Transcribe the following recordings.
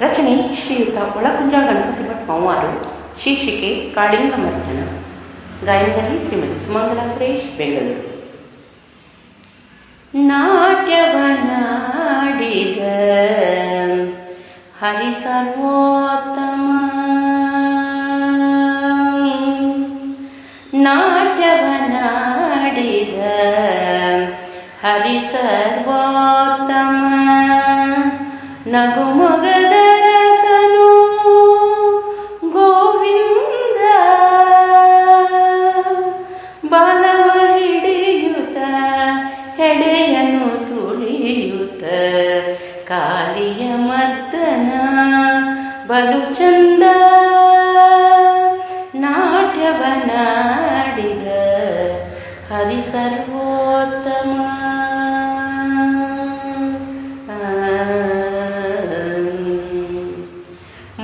ರಚನೆ ಶ್ರೀಯುತ ಒಳಕುಂಜ ಗಣಪತಿ ಭಟ್ ಮೌವಾರು ಶೀರ್ಷಿಕೆ ಕಾಳಿಂಗ ಮರ್ತನ ಗಾಯನದಲ್ಲಿ ಶ್ರೀಮತಿ ಸುಮಂಗಲ ಸುರೇಶ್, ಬೆಂಗಳೂರು. ನಾಟ್ಯವನಾಡಿದ ಹರಿ ಸರ್ವೋತ್ತಮ ನಾಟ್ಯವನಾಡಿದ ಹರಿ ಸರ್ವೋತ್ತಮ ನಗುಮೊಗದ ಕಾಲಿಯ ಮರ್ದನ ಬಲು ಚಂದ ನಾಟ್ಯವನಾಡಿದ ಹರಿ ಸರ್ವೋತ್ತಮ.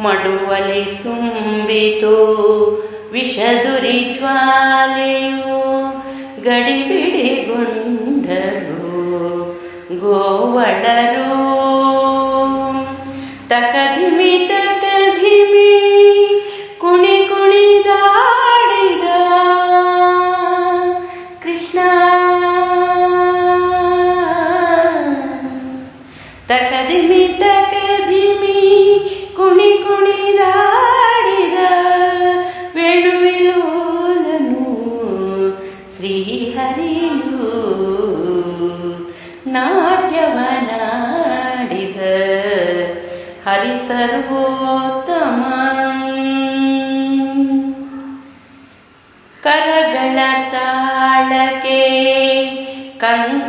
ಮಡುವಲಿ ತುಂಬಿತು ವಿಷದುರಿ ಜ್ವಾಲೆಯು ಗಡಿಬಿಡಿಗೊಂಡರು ಗೋವಳರು ತಕಧಿಮಿ ತಕಧಿಮಿ ಕುಣಿ ಕುಣಿದಾಡಿದ ವೇಣುವಿಲೋಲನು ಶ್ರೀಹರಿಯು ನಾಟ್ಯವನಾಡಿದ ಹರಿ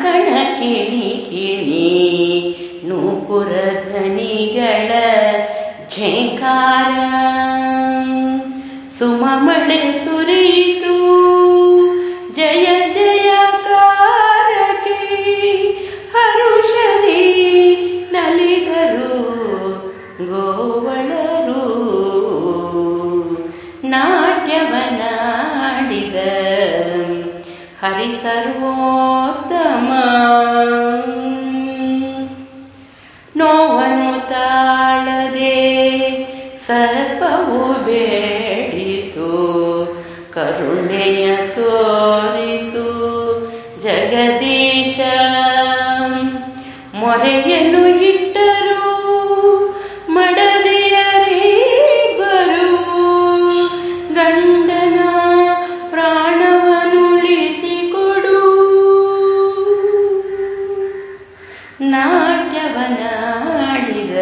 ಕಂಕಣ ಕಿಣಿ ಕಿಣಿ ನೂಪುರ ಧ್ವನಿಗಳ ಝೇಂಕಾರ. ಸುಮಮಳೆ ಸುರಿಯಿತು, ಜಯ ಜಯಕಾರಕ್ಕೆ. ಹರುಷದಿ ನಲಿದರು ಗೋವಳರು. ನಾಟ್ಯವನಾಡಿದ ಹರಿ ಸರ್ವೋತ್ತಮ ನಾಟ್ಯವನಾಡಿದ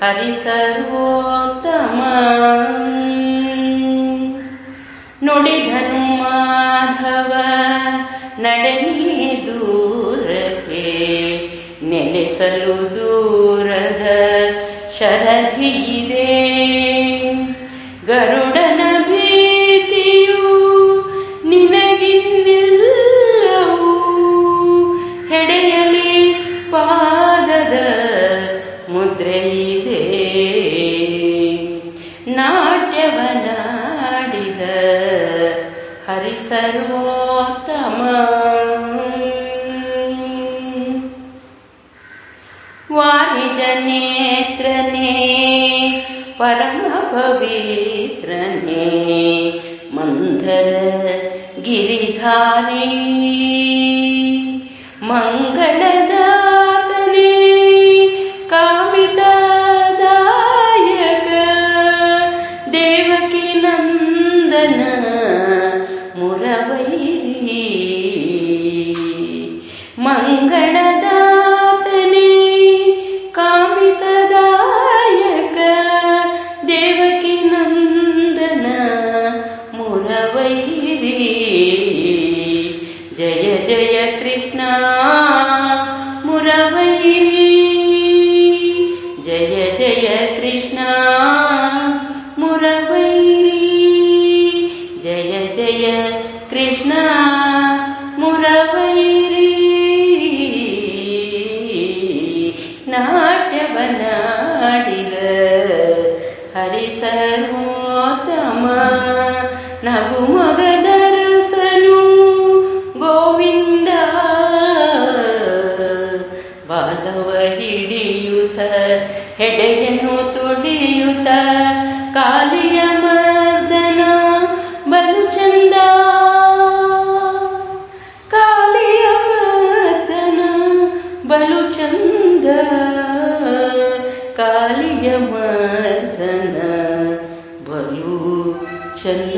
ಹರಿ ಸರ್ವೋತ್ತಮ ನುಡಿದನು ಮಾಧವ ನಡೆನಿ ದೂರಕ್ಕೆ ನೆಲೆಸಲು ದೂರದ ಶರಧಿ ಇದೆ ಮುದ್ರೆ ಇದೆ ನಾಟ್ಯವನಾಡಿದ ಹರಿ ಸರ್ವೋತ್ತಮ ವಾರಿಜ ನೇತ್ರನೇ ಪರಮ ಪವಿತ್ರನೇ ಮಂದರ ಗಿರಿಧಾರಿ ಮಂಗಳದಾತನೇ மங்களத ನಾಟ್ಯವನಾಡಿದ ಕಾಲಿಯ ಮರ್ದನ ಬಲು ಚಂದ